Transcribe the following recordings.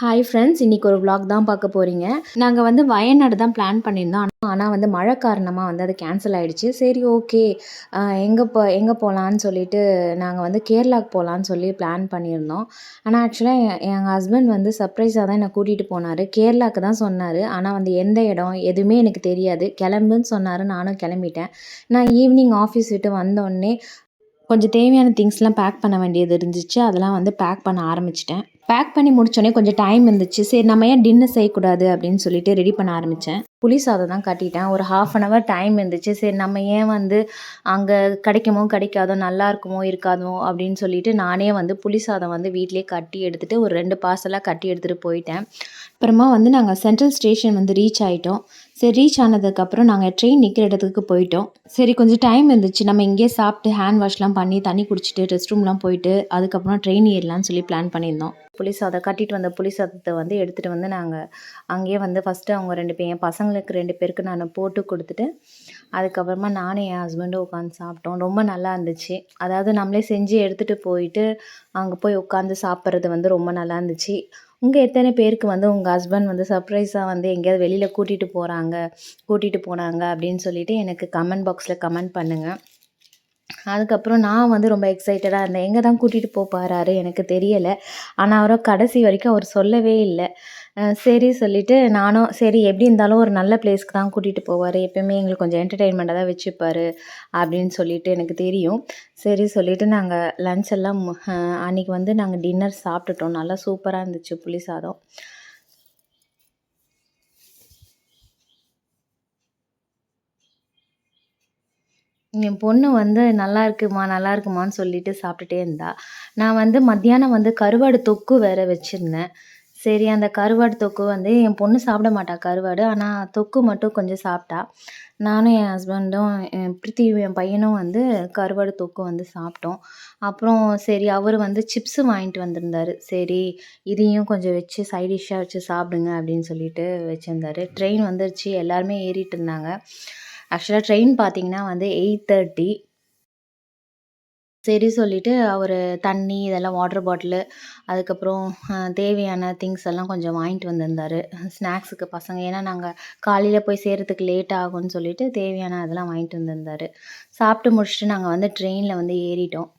Hi friends இன்றைக்கி ஒரு vlog தான் பார்க்க போகிறீங்க நாங்கள் வந்து வயநாடு தான் பிளான் பண்ணியிருந்தோம். ஆனால் வந்து மழை காரணமாக வந்து அது கேன்சல் ஆகிடுச்சு சரி ஓகே எங்கே போ எங்கே போகலான்னு சொல்லிட்டு நாங்கள் வந்து கேரளாவுக்கு போகலான்னு சொல்லி பிளான் பண்ணியிருந்தோம். ஆனால் ஆக்சுவலாக எங்கள் ஹஸ்பண்ட் வந்து சர்ப்ரைஸாக தான் என்னை கூட்டிகிட்டு போனார். கேரளாவுக்கு தான் சொன்னார். ஆனால் வந்து எந்த இடம் எதுவுமே எனக்கு தெரியாது. கிளம்புன்னு சொன்னார். நானும் கிளம்பிட்டேன். நான் ஈவினிங் ஆஃபீஸ் விட்டு வந்தோடனே கொஞ்சம் தேவையான திங்ஸ்லாம் பேக் பண்ண வேண்டியது இருந்துச்சு. அதெல்லாம் வந்து பேக் பண்ண ஆரம்பிச்சிட்டேன். பேக் பண்ணி முடிச்சோடனே கொஞ்சம் டைம் இருந்துச்சு. சரி நம்ம ஏன் டின்னர் செய்யக்கூடாது அப்படின்னு சொல்லிட்டு ரெடி பண்ண ஆரம்பித்தேன் புளி சாதம் தான் கட்டிட்டேன். ஒரு ஹாஃப் அன் ஹவர் டைம் இருந்துச்சு. சரி நம்ம ஏன் வந்து அங்கே கிடைக்குமோ கிடைக்காதோ நல்லா இருக்குமோ இருக்காதோ அப்படின்னு சொல்லிட்டு நானே வந்து புளி சாதம் வந்து வீட்டிலேயே கட்டி எடுத்துகிட்டு ஒரு ரெண்டு பார்சலாக கட்டி எடுத்துகிட்டு போயிட்டேன். அப்புறமா வந்து நாங்கள் சென்ட்ரல் ஸ்டேஷன் வந்து ரீச் ஆகிட்டோம் சரி ரீச் ஆனதுக்கப்புறம் நாங்கள் ட்ரெயின் நிற்கிற இடத்துக்கு போயிட்டோம். சரி கொஞ்சம் டைம் இருந்துச்சு. நம்ம இங்கேயே சாப்பிட்டு ஹேண்ட் வாஷ்லாம் பண்ணி தண்ணி குடிச்சிட்டு ரெஸ்ட் ரூம்லாம் போயிட்டு அதுக்கப்புறம் ட்ரெயின் ஏறலாம்னு சொல்லி பிளான் பண்ணியிருந்தோம். புளி சாதம் கட்டிட்டு வந்த புளி சாதத்தை வந்து எடுத்துகிட்டு வந்து நாங்கள் அங்கேயே வந்து ஃபஸ்ட்டு அவங்க ரெண்டு பேர் என் பசங்களுக்கு ரெண்டு பேருக்கு நான் போட்டு கொடுத்துட்டு அதுக்கப்புறமா நானும் என் ஹஸ்பண்டும் உட்காந்து சாப்பிட்டோம். ரொம்ப நல்லா இருந்துச்சு. அதாவது நம்மளே செஞ்சு எடுத்துகிட்டு போயிட்டு அங்கே போய் உட்காந்து சாப்பிட்றது வந்து ரொம்ப நல்லா இருந்துச்சு. உங்கள் எத்தனை பேருக்கு வந்து உங்கள் ஹஸ்பண்ட் வந்து சர்ப்ரைஸாக வந்து எங்கேயாவது வெளியில் கூட்டிகிட்டு போகிறாங்க கூட்டிகிட்டு போனாங்க அப்படின்னு சொல்லிவிட்டு எனக்கு கமெண்ட் பாக்ஸில் கமெண்ட் பண்ணுங்கள் அதுக்கப்புறம் நான் வந்து ரொம்ப எக்ஸைட்டடாக இருந்தேன். எங்கே தான் கூட்டிகிட்டு போக போகிறாரு எனக்கு தெரியலை. ஆனால் அவரை கடைசி வரைக்கும் அவர் சொல்லவே இல்லை. சரி சொல்லிட்டு நானும் சரி எப்படி இருந்தாலும் ஒரு நல்ல பிளேஸ்க்கு தான் கூட்டிகிட்டு போவார். எப்பயுமே எங்களுக்கு கொஞ்சம் என்டர்டெயின்மெண்ட்டாக தான் வச்சுப்பார் அப்படின்னு சொல்லிட்டு எனக்கு தெரியும். சரி சொல்லிவிட்டு நாங்கள் லஞ்ச் எல்லாம் அன்றைக்கி அன்னைக்கு வந்து நாங்கள் டின்னர் சாப்பிட்டுட்டோம். நல்லா சூப்பராக இருந்துச்சு புளி சாதம். என் பொண்ணு வந்து நல்லா இருக்குமா நல்லா இருக்குமான்னு சொல்லிட்டு சாப்பிட்டுட்டே இருந்தா. நான் வந்து மத்தியானம் வந்து கருவாடு தொக்கு வேற வச்சுருந்தேன். சரி அந்த கருவாடு தொக்கு வந்து என் பொண்ணு சாப்பிட மாட்டா கருவாடு. ஆனால் தொக்கு மட்டும் கொஞ்சம் சாப்பிட்டா. நானும் என் ஹஸ்பண்டும் என் பிரித்தி என் பையனும் வந்து கருவாடு தொக்கு வந்து சாப்பிட்டோம். அப்புறம் சரி அவர் வந்து சிப்ஸு வாங்கிட்டு வந்திருந்தார். சரி இதையும் கொஞ்சம் வச்சு சைட் டிஷ்ஷாக வச்சு சாப்பிடுங்க அப்படின்னு சொல்லிட்டு வச்சுருந்தாரு. ட்ரெயின் வந்துருச்சு. எல்லாருமே ஏறிட்டு இருந்தாங்க. ஆக்சுவலாக ட்ரெயின் பார்த்தீங்கன்னா வந்து எயிட் தேர்ட்டி சரி சொல்லிட்டு அவர் தண்ணி இதெல்லாம் வாட்டர் பாட்டிலு அதுக்கப்புறம் தேவையான திங்ஸ் எல்லாம் கொஞ்சம் வாங்கிட்டு வந்திருந்தாரு. ஸ்நாக்ஸுக்கு பசங்க. ஏன்னா நாங்கள் காலையில் போய் சேர்கிறதுக்கு லேட் ஆகும்னு சொல்லிட்டு தேவையான அதெல்லாம் வாங்கிட்டு வந்திருந்தாரு. சாப்பிட்டு முடிச்சுட்டு நாங்கள் வந்து ட்ரெயினில் வந்து ஏறிட்டோம்.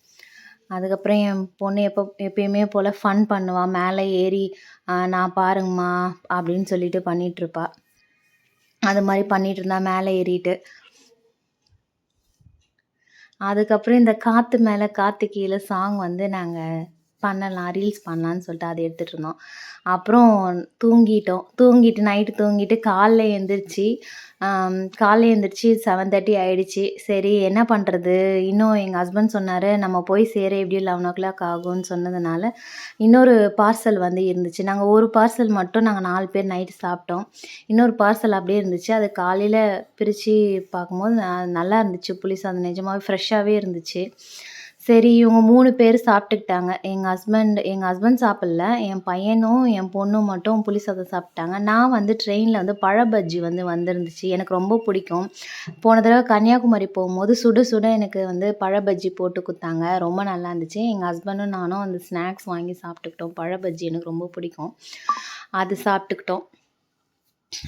அதுக்கப்புறம் என் பொண்ணு எப்போ எப்பயுமே போல் ஃபன் பண்ணுவாள் மேலே ஏறி நான் பாருங்கம்மா அப்படின்னு சொல்லிட்டு பண்ணிகிட்ருப்பா அது மாதிரி பண்ணிகிட்டு இருந்தா மேலே ஏறிட்டு அதுக்கப்புறம் இந்த காற்று மேலே காற்று கீழே சாங் வந்து நாங்கள் பண்ணலாம் ரீல்ஸ் பண்ணலான்னு சொல்லிட்டு அதை எடுத்துகிட்டு இருந்தோம். அப்புறம் தூங்கிட்டோம். தூங்கிட்டு நைட்டு தூங்கிட்டு காலைல எழுந்திரிச்சி காலைல எழுந்திரிச்சி செவன் தேர்ட்டி ஆகிடுச்சு சரி என்ன பண்ணுறது இன்னும் எங்கள் ஹஸ்பண்ட் சொன்னார் நம்ம போய் சேர எப்படியும் லெவன் ஓ கிளாக் ஆகும்னு சொன்னதுனால இன்னொரு பார்சல் வந்து இருந்துச்சு. நாங்கள் ஒரு பார்சல் மட்டும் நாங்கள் நாலு பேர் நைட்டு சாப்பிட்டோம். இன்னொரு பார்சல் அப்படியே இருந்துச்சு. அது காலையில் பிரித்து பார்க்கும்போது ந- நல்லா இருந்துச்சு. புளி சாதம் நிஜமாவே ஃப்ரெஷ்ஷாகவே இருந்துச்சு. சரி இவங்க மூணு பேர் சாப்பிட்டுக்கிட்டாங்க. எங்கள் ஹஸ்பண்ட் எங்கள் ஹஸ்பண்ட் சாப்பிடல. என் பையனும் என் பொண்ணும் மட்டும் புளி சாதம் சாப்பிட்டாங்க. நான் வந்து ட்ரெயினில் வந்து பழ பஜ்ஜி வந்து வந்திருந்துச்சு. எனக்கு ரொம்ப பிடிக்கும். போன தடவை கன்னியாகுமரி போகும்போது சுட சுட எனக்கு வந்து பழ பஜ்ஜி போட்டு கொடுத்தாங்க. ரொம்ப நல்லா இருந்துச்சு. எங்கள் ஹஸ்பண்டும் நானும் அந்த ஸ்நாக்ஸ் வாங்கி சாப்பிட்டுக்கிட்டோம். பழ பஜ்ஜி எனக்கு ரொம்ப பிடிக்கும். அது சாப்பிட்டுக்கிட்டோம்.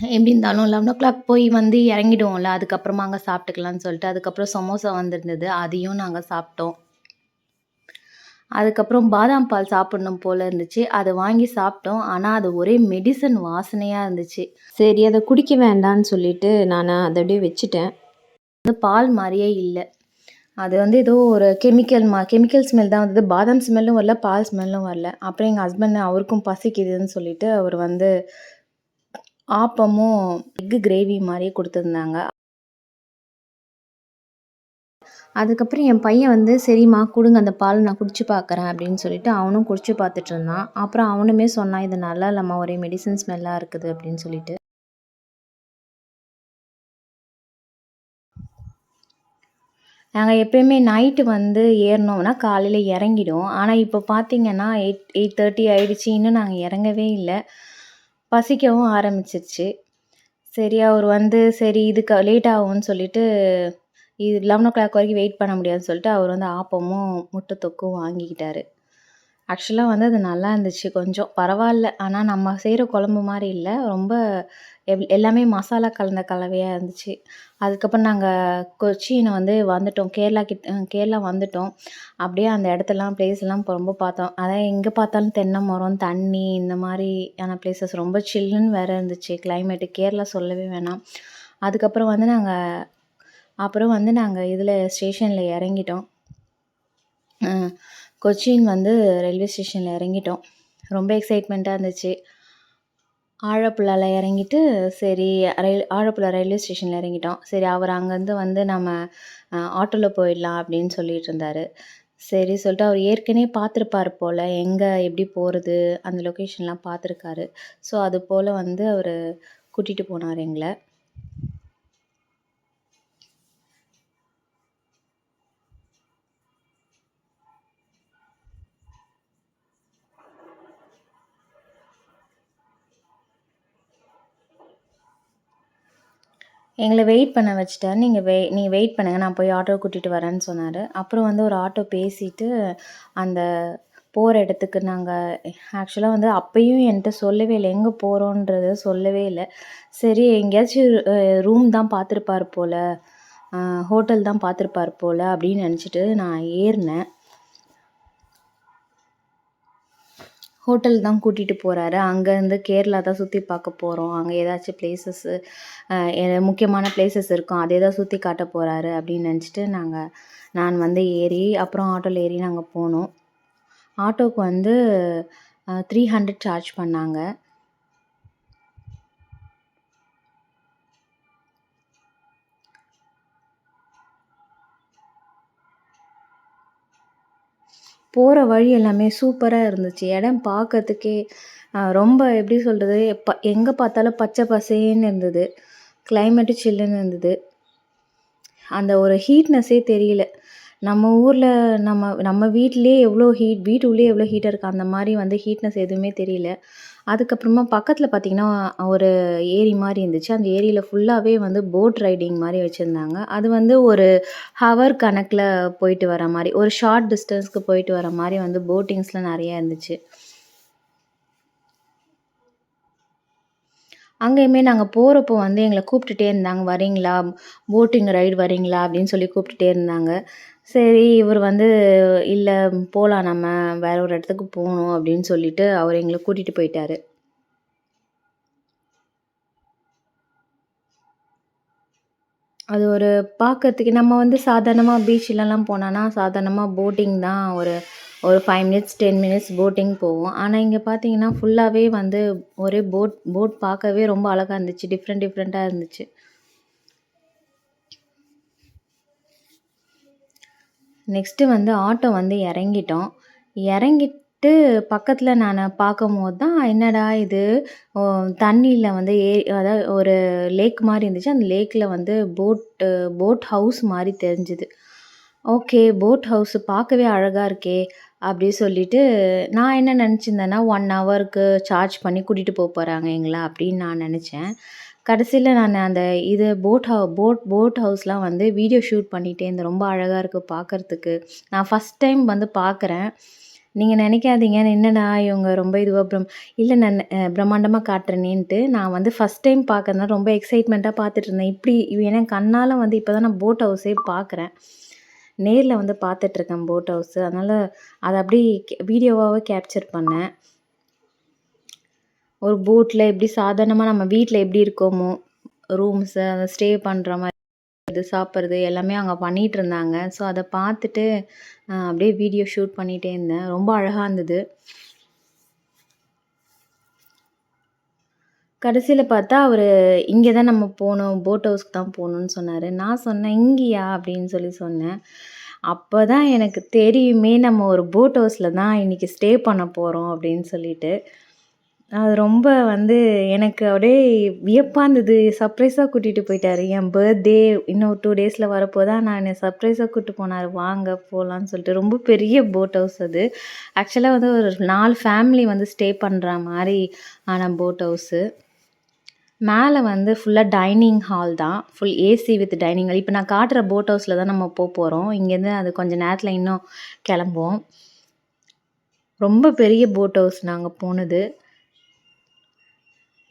எப்படி இருந்தாலும் லெவன் ஓ கிளாக் போய் வந்து இறங்கிடுவோம்ல. அதுக்கப்புறமா அங்கே சாப்பிட்டுக்கலாம்னு சொல்லிட்டு அதுக்கப்புறம் சமோசா வந்திருந்தது. அதையும் நாங்கள் சாப்பிட்டோம். அதுக்கப்புறம் பாதாம் பால் சாப்பிடணும் போல இருந்துச்சு. அதை வாங்கி சாப்பிட்டோம். ஆனால் அது ஒரே மெடிசன் வாசனையாக இருந்துச்சு. சரி அதை குடிக்க வேண்டாம்னு சொல்லிட்டு நான் அதை அப்படியே வச்சுட்டேன். வந்து பால் மாதிரியே இல்லை. அது வந்து ஏதோ ஒரு கெமிக்கல் மா கெமிக்கல் ஸ்மெல் தான் வந்தது. பாதாம் ஸ்மெல்லும் வரல பால் ஸ்மெல்லும் வரல. அப்புறம் எங்கள் ஹஸ்பண்ட் அவருக்கும் பசிக்குதுன்னு சொல்லிட்டு அவர் வந்து ஆப்பமும் எக்கு கிரேவி மாதிரியே கொடுத்துருந்தாங்க. அதுக்கப்புறம் என் பையன் வந்து சரிம்மா கொடுங்க அந்த பால் நான் குடிச்சு பார்க்குறேன் அப்படின்னு சொல்லிட்டு அவனும் குடிச்சு பார்த்துட்டு இருந்தான். அப்புறம் அவனுமே சொன்னான் இது நல்லா இல்லைம்மா ஒரே மெடிசன் ஸ்மெல்லாக இருக்குது அப்படின்னு சொல்லிட்டு. நாங்கள் எப்பயுமே நைட்டு வந்து ஏறினோம்னா காலையில் இறங்கிடும் ஆனால் இப்போ பார்த்தீங்கன்னா எயிட் எயிட் தேர்ட்டி ஆகிடுச்சு இன்னும் நாங்கள் இறங்கவே இல்லை. பசிக்கவும் ஆரம்பிச்சிருச்சு. சரி அவர் வந்து சரி இதுக்கு லேட் ஆகும்னு சொல்லிட்டு இது லெவன் ஓ கிளாக் வரைக்கும் வெயிட் பண்ண முடியாதுன்னு சொல்லிட்டு அவர் வந்து ஆப்பமும் முட்டை தொக்கும் வாங்கிக்கிட்டார் ஆக்சுவலாக வந்து அது நல்லா இருந்துச்சு கொஞ்சம் பரவாயில்ல ஆனால் நம்ம செய்கிற குழம்பு மாதிரி இல்லை ரொம்ப எவ் எல்லாமே மசாலா கலந்த கலவையாக இருந்துச்சு. அதுக்கப்புறம் நாங்கள் கொச்சினை வந்து வந்துட்டோம். கேரளா கிட் கேரளா வந்துட்டோம். அப்படியே அந்த இடத்தெல்லாம் பிளேஸ்லாம் ரொம்ப பார்த்தோம். அதான் எங்கே பார்த்தாலும் தென்னை மரம், தண்ணி இந்த மாதிரியான பிளேசஸ் ரொம்ப சில்லுன்னு வேறு இருந்துச்சு கிளைமேட்டு. கேரளா சொல்லவே வேணாம். அதுக்கப்புறம் வந்து நாங்கள் அப்புறம் வந்து நாங்கள் இதில் ஸ்டேஷனில் இறங்கிட்டோம். கொச்சின் வந்து ரயில்வே ஸ்டேஷனில் இறங்கிட்டோம். ரொம்ப எக்ஸைட்மெண்ட்டாக இருந்துச்சு. ஆழப்புழாவில் இறங்கிட்டு சரி ரயில் ஆழப்புழா ரயில்வே ஸ்டேஷனில் இறங்கிட்டோம். சரி அவர் அங்கேருந்து வந்து நம்ம ஆட்டோவில் போயிடலாம் அப்படின்னு சொல்லிட்டு இருந்தாரு. சரி சொல்லிட்டு அவர் ஏற்கனவே பார்த்துருப்பாரு போல் எங்கே எப்படி போகிறது அந்த லொக்கேஷன்லாம் பார்த்துருக்காரு. ஸோ அது போல் வந்து அவர் கூட்டிகிட்டு போனார் எங்களை எங்களை வெயிட் பண்ண வச்சுட்டாரு. நீங்கள் வெ நீங்கள் வெயிட் பண்ணுங்கள் நான் போய் ஆட்டோ கூட்டிகிட்டு வரேன்னு சொன்னார். அப்புறம் வந்து ஒரு ஆட்டோ பேசிட்டு அந்த போகிற இடத்துக்கு நாங்கள் ஆக்சுவலாக வந்து அப்பயும் என்கிட்ட சொல்லவே இல்லை. எங்கே போறோன்றத சொல்லவே இல்லை. சரி எங்கேயாச்சும் ரூம் தான் பார்த்துருப்பார் போல் ஹோட்டல் தான் பார்த்துருப்பார் போல் அப்படின்னு நினச்சிட்டு நான் ஏறினேன். ஹோட்டல் தான் கூட்டிகிட்டு போகிறாரு அங்கேருந்து கேரளா தான் சுற்றி பார்க்க போகிறோம் அங்கே ஏதாச்சும் பிளேசஸ்ஸு முக்கியமான பிளேசஸ் இருக்கும். அதே தான் சுற்றி காட்ட போகிறாரு அப்படின்னு நினச்சிட்டு நாங்கள் நான் வந்து ஏறி அப்புறம் ஆட்டோவில் ஏறி நாங்கள் போனோம். ஆட்டோவுக்கு வந்து த்ரீ ஹண்ட்ரட் சார்ஜ் பண்ணாங்க. போகிற வழி எல்லாமே சூப்பராக இருந்துச்சு. இடம் பார்க்கறதுக்கே ரொம்ப எப்படி சொல்கிறது ப எங்கே பார்த்தாலும் பச்சை பசேன்னு இருந்தது. கிளைமேட்டு சில்லுன்னு இருந்தது. அந்த ஒரு ஹீட்னஸ்ஸே தெரியல. நம்ம ஊரில் நம்ம நம்ம வீட்டிலே எவ்வளோ ஹீட் வீட்டு எவ்வளோ ஹீட்டாக இருக்கு. அந்த மாதிரி வந்து ஹீட்னஸ் எதுவுமே தெரியல. அதுக்கப்புறமா பக்கத்தில் பார்த்தீங்கன்னா, ஒரு ஏரி மாதிரி இருந்துச்சு. அந்த ஏரியில ஃபுல்லாகவே வந்து போட் ரைடிங் மாதிரி வச்சிருந்தாங்க. அது வந்து ஒரு ஹவர் கணக்குல போயிட்டு வர மாதிரி ஒரு ஷார்ட் டிஸ்டன்ஸ்க்கு போயிட்டு வர மாதிரி வந்து போட்டிங்ஸ்லாம் நிறையா இருந்துச்சு. அங்கேயுமே நாங்கள் போறப்போ வந்து எங்களை கூப்பிட்டுட்டே இருந்தாங்க. "வரீங்களா? போட்டிங் ரைடு வரீங்களா?" அப்படின்னு சொல்லி கூப்பிட்டுட்டே இருந்தாங்க. சரி இவர் வந்து இல்லை போகலாம் நம்ம. வேற ஒரு இடத்துக்கு போகணும் அப்படின்னு சொல்லிட்டு அவர் எங்களை கூட்டிட்டு போயிட்டாரு. அது ஒரு பார்க்கறதுக்கு நம்ம வந்து சாதாரணமாக பீச்சிலலாம் போனோன்னா, சாதாரணமாக போட்டிங் தான் ஒரு ஒரு ஃபைவ் மினிட்ஸ், 10 மினிட்ஸ் போட்டிங் போவோம். ஆனால் இங்கே பார்த்தீங்கன்னா, ஃபுல்லாகவே வந்து ஒரே போட் போட் பார்க்கவே ரொம்ப அழகாக இருந்துச்சு. டிஃப்ரெண்ட் டிஃப்ரெண்ட்டாக இருந்துச்சு. நெக்ஸ்ட்டு வந்து ஆட்டோ வந்து இறங்கிட்டோம். இறங்கிட்டு பக்கத்தில் நான் பார்க்கும்போது தான், என்னடா இது தண்ணியில் வந்து ஏ அதாவது ஒரு லேக் மாதிரி இருந்துச்சு. அந்த லேக்கில் வந்து போட்டு போட் ஹவுஸ் மாதிரி தெரிஞ்சுது. ஓகே போட் ஹவுஸ் பார்க்கவே அழகாக இருக்கே! அப்படி சொல்லிட்டு நான் என்ன நினச்சிருந்தேன்னா, ஒன் ஹவருக்கு சார்ஜ் பண்ணி கூட்டிகிட்டு போக போகிறாங்க எங்களா அப்படின்னு நான் நினச்சேன். கடைசியில் நான் அந்த இது போட் ஹவு போட் போட் ஹவுஸ்லாம் வந்து வீடியோ ஷூட் பண்ணிகிட்டே இருந்தேன். ரொம்ப அழகாக இருக்குது பார்க்கறதுக்கு. நான் ஃபஸ்ட் டைம் வந்து பார்க்குறேன். நீங்கள் நினைக்காதீங்க, என்னடா இவங்க ரொம்ப இதுவாக பிரம் இல்லை நான் பிரம்மாண்டமாக காட்டுறேனேன்ட்டு, நான் வந்து ஃபர்ஸ்ட் டைம் பார்க்கறதுனால ரொம்ப எக்ஸைட்மெண்ட்டாக பார்த்துட்டு இருந்தேன் இப்படி ஏன்னா கண்ணால் வந்து இப்போ தான் நான் போட் ஹவுஸே பார்க்குறேன். நேரில் வந்து பார்த்துட்ருக்கேன் போட் ஹவுஸு. அதனால் அதை அப்படியே வீடியோவாகவே கேப்சர் பண்ணேன். ஒரு போட்டில் எப்படி சாதாரணமா நம்ம வீட்டில் எப்படி இருக்கோமோ, ரூம்ஸு அத ஸ்டே பண்ற மாதிரி இது சாப்பிடுறது எல்லாமே அங்க பண்ணிட்டுருந்தாங்க. ஸோ அதை பார்த்துட்டு அப்படியே வீடியோ ஷூட் பண்ணிட்டே இருந்தேன். ரொம்ப அழகா இருந்தது. கடைசியில் பார்த்தா அவரு இங்கே தான் நம்ம போகணும் போட் ஹவுஸ்க்கு தான் போகணும்னு சொன்னாரு. நான் சொன்னேன், இங்கேயா அப்படின்னு சொல்லி சொன்னேன். அப்போ தான் எனக்கு தெரியுமே நம்ம ஒரு போட் ஹவுஸ்ல தான் இன்னைக்கு ஸ்டே பண்ண போறோம் அப்படின்னு சொல்லிட்டு. அது ரொம்ப வந்து எனக்கு அப்படியே வியப்பாக இருந்தது. சர்ப்ரைஸாக கூட்டிகிட்டு போயிட்டாரு. என் பர்த்டே இன்னும் டூ டேஸில் வரப்போ தான் என்னை சர்ப்ரைஸாக கூட்டு போனாரு. வாங்க போகலான்னு சொல்லிட்டு. ரொம்ப பெரிய போட் ஹவுஸ் அது. ஆக்சுவலாக வந்து ஒரு நாலு ஃபேமிலி வந்து ஸ்டே பண்ணுற மாதிரி ஆன போட் ஹவுஸு. மேலே வந்து ஃபுல்லாக டைனிங் ஹால் தான். Full AC with dining hall. இப்போ நான் காட்டுற போட் ஹவுஸில் தான் நம்ம போப்போறோம். இங்கேருந்து அது கொஞ்சம் நேரத்தில் இன்னும் கிளம்புவோம். ரொம்ப பெரிய போட் ஹவுஸ் நாங்கள் போனது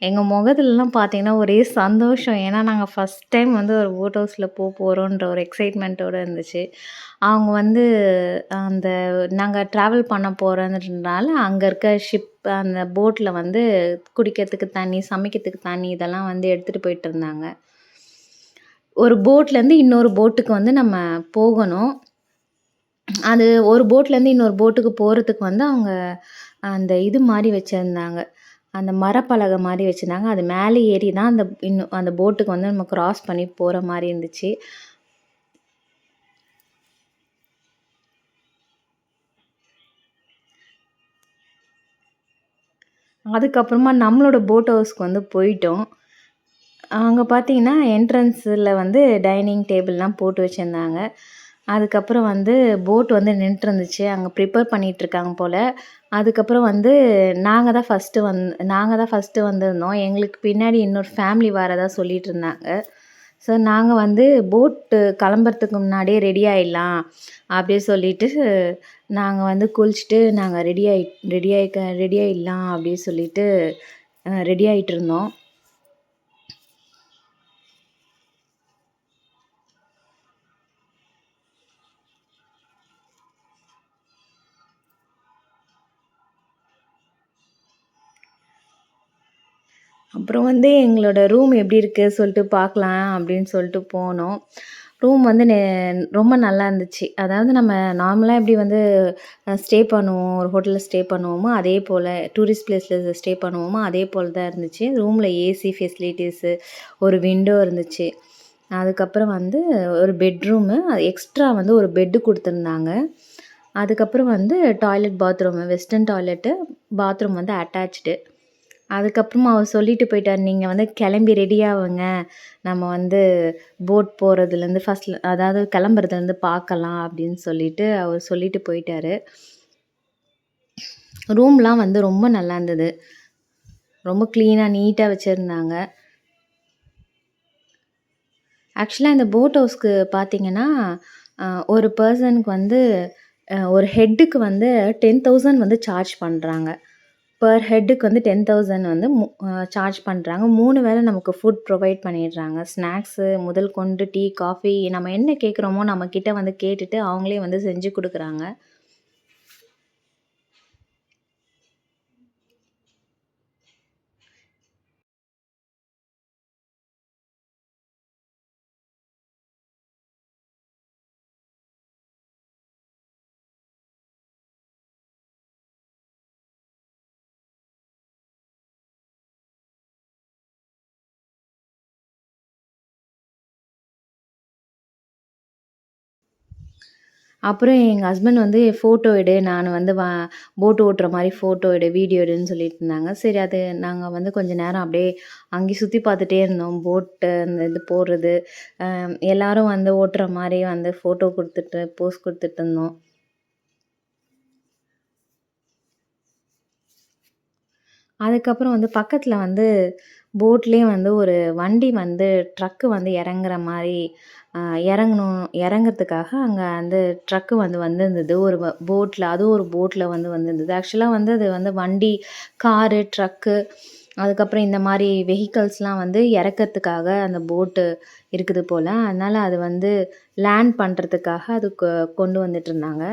எங்கள் முகத்துலலாம் பார்த்தீங்கன்னா ஒரே சந்தோஷம். ஏன்னா நாங்கள் ஃபஸ்ட் டைம் வந்து ஒரு போட் ஹவுஸில் போக போகிறோன்ற ஒரு எக்ஸைட்மெண்ட்டோடு இருந்துச்சு. அவங்க வந்து அந்த நாங்கள் ட்ராவல் பண்ண போகிறதுனால அங்கே இருக்க ஷிப் அந்த போட்டில் வந்து குடிக்கிறதுக்கு தண்ணி சமைக்கிறதுக்கு தண்ணி இதெல்லாம் வந்து எடுத்துகிட்டு போயிட்டு இருந்தாங்க. ஒரு போட்லேருந்து இன்னொரு போட்டுக்கு வந்து நம்ம போகணும். அது ஒரு போட்லேருந்து இன்னொரு போட்டுக்கு போகிறதுக்கு வந்து அவங்க அந்த இது மாதிரி வச்சுருந்தாங்க. அந்த மரப்பலகை மாதிரி வச்சுருந்தாங்க. அது மேலே ஏறி தான் அந்த இன்னும் அந்த போட்டுக்கு வந்து நம்ம கிராஸ் பண்ணி போகிற மாதிரி இருந்துச்சு. அதுக்கப்புறமா நம்மளோட போட் ஹவுஸ்க்கு வந்து போயிட்டோம். அங்கே பார்த்தீங்கன்னா என்ட்ரன்ஸில் வந்து டைனிங் டேபிள்லாம் போட்டு வச்சுருந்தாங்க. அதுக்கப்புறம் வந்து போட் வந்து நின்றுருந்துச்சு அங்கே ப்ரிப்பேர் பண்ணிகிட்ருக்காங்க போல். அதுக்கப்புறம் வந்து நாங்கள் தான் ஃபஸ்ட்டு வந் நாங்கள் தான் ஃபஸ்ட்டு வந்திருந்தோம். எங்களுக்கு பின்னாடி இன்னொரு ஃபேமிலி வரதா சொல்லிட்டு இருந்தாங்க. ஸோ நாங்கள் வந்து போட்டு கிளம்புறதுக்கு முன்னாடியே ரெடி ஆகிடலாம் அப்படியே சொல்லிவிட்டு நாங்கள் வந்து குளிச்சுட்டு நாங்கள் ரெடி ஆகி ரெடி ஆகிக்க ரெடி ஆகிடலாம் அப்படின்னு சொல்லிவிட்டு ரெடி ஆகிட்டு அப்புறம் வந்து எங்களோட ரூம் எப்படி இருக்குது சொல்லிட்டு பார்க்கலாம் அப்படின்னு சொல்லிட்டு போனோம். ரூம் வந்து நெ ரொம்ப நல்லா இருந்துச்சு. அதாவது நம்ம நார்மலாக எப்படி வந்து ஸ்டே பண்ணுவோம் ஒரு ஹோட்டலில் ஸ்டே பண்ணுவோமோ அதே போல் டூரிஸ்ட் பிளேஸில் ஸ்டே பண்ணுவோமோ அதே போல் தான் இருந்துச்சு. ரூமில் ஏசி ஃபெசிலிட்டிஸு ஒரு விண்டோ இருந்துச்சு. அதுக்கப்புறம் வந்து ஒரு பெட்ரூமு எக்ஸ்ட்ரா வந்து ஒரு பெட்டு கொடுத்துருந்தாங்க. அதுக்கப்புறம் வந்து toilet bathroom western toilet bathroom வந்து அட்டாச்சு அதுக்கப்புறமா அவர் சொல்லிட்டு போயிட்டார் நீங்கள் வந்து கிளம்பி ரெடியாகுங்க நம்ம வந்து போட் போகிறதுலேருந்து ஃபஸ்ட்டில் அதாவது கிளம்புறதுலேருந்து பார்க்கலாம் அப்படின்னு சொல்லிட்டு அவர் சொல்லிட்டு போயிட்டார். ரூம்லாம் வந்து ரொம்ப நல்லா இருந்தது. ரொம்ப க்ளீனாக நீட்டாக வச்சுருந்தாங்க. ஆக்சுவலாக இந்த போட் ஹவுஸ்க்கு பார்த்தீங்கன்னா ஒரு பர்சனுக்கு வந்து ஒரு ஹெட்டுக்கு வந்து டென் தௌசண்ட் வந்து சார்ஜ் பண்ணுறாங்க பர் ஹெட்டுக்கு வந்து டென் தௌசண்ட் வந்து சார்ஜ் பண்ணுறாங்க மூணு வேளை நமக்கு ஃபுட் ப்ரொவைட் பண்ணிடுறாங்க. ஸ்நாக்ஸு முதல் கொண்டு டீ காஃபி நம்ம என்ன கேட்குறோமோ நம்மக்கிட்ட வந்து கேட்டுட்டு அவங்களே வந்து செஞ்சு கொடுக்குறாங்க. அப்புறம் எங்கள் ஹஸ்பண்ட் வந்து ஃபோட்டோ எடு நான் வந்து வா போட் ஓட்டுற மாதிரி ஃபோட்டோ எடு வீடியோ எடுன்னு சொல்லிட்டு இருந்தாங்க. சரி அது நாங்கள் வந்து கொஞ்ச நேரம் அப்படியே அங்கேயே சுற்றி பார்த்துட்டே இருந்தோம். போட்டு அந்த இது போடுறது எல்லாரும் வந்து ஓட்டுற மாதிரி வந்து ஃபோட்டோ கொடுத்துட்டு போஸ் கொடுத்துட்டு இருந்தோம். அதுக்கப்புறம் வந்து பக்கத்தில் வந்து போட்லேயே வந்து ஒரு வண்டி வந்து ட்ரக்கு வந்து இறங்குற மாதிரி இறங்கணும் இறங்கறதுக்காக அங்கே வந்து ட்ரக்கு வந்து வந்திருந்தது. ஒரு போட்டில் அதுவும் ஒரு போட்டில் வந்து வந்திருந்தது. ஆக்சுவலாக வந்து அது வந்து வண்டி காரு ட்ரக்கு அதுக்கப்புறம் இந்த மாதிரி வெஹிக்கல்ஸ்லாம் வந்து இறக்கிறதுக்காக அந்த போட்டு இருக்குது போல். அதனால் அது வந்து லேண்ட் பண்ணுறதுக்காக அது கொண்டு வந்துட்டுருந்தாங்க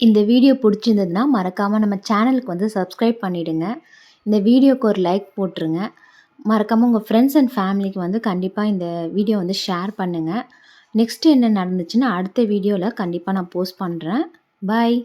இந்த வீடியோ பிடிச்சிருந்ததுன்னா மறக்காமல் நம்ம சேனலுக்கு வந்து சப்ஸ்கிரைப் பண்ணிவிடுங்க இந்த வீடியோக்கு ஒரு லைக் போட்டுருங்க. மறக்காமல் உங்கள் ஃப்ரெண்ட்ஸ் அண்ட் ஃபேமிலிக்கு வந்து கண்டிப்பாக இந்த வீடியோ வந்து ஷேர் பண்ணுங்கள் நெக்ஸ்ட்டு என்ன நடந்துச்சுன்னா அடுத்த வீடியோவில் கண்டிப்பாக நான் போஸ்ட் பண்ணுறேன் பாய்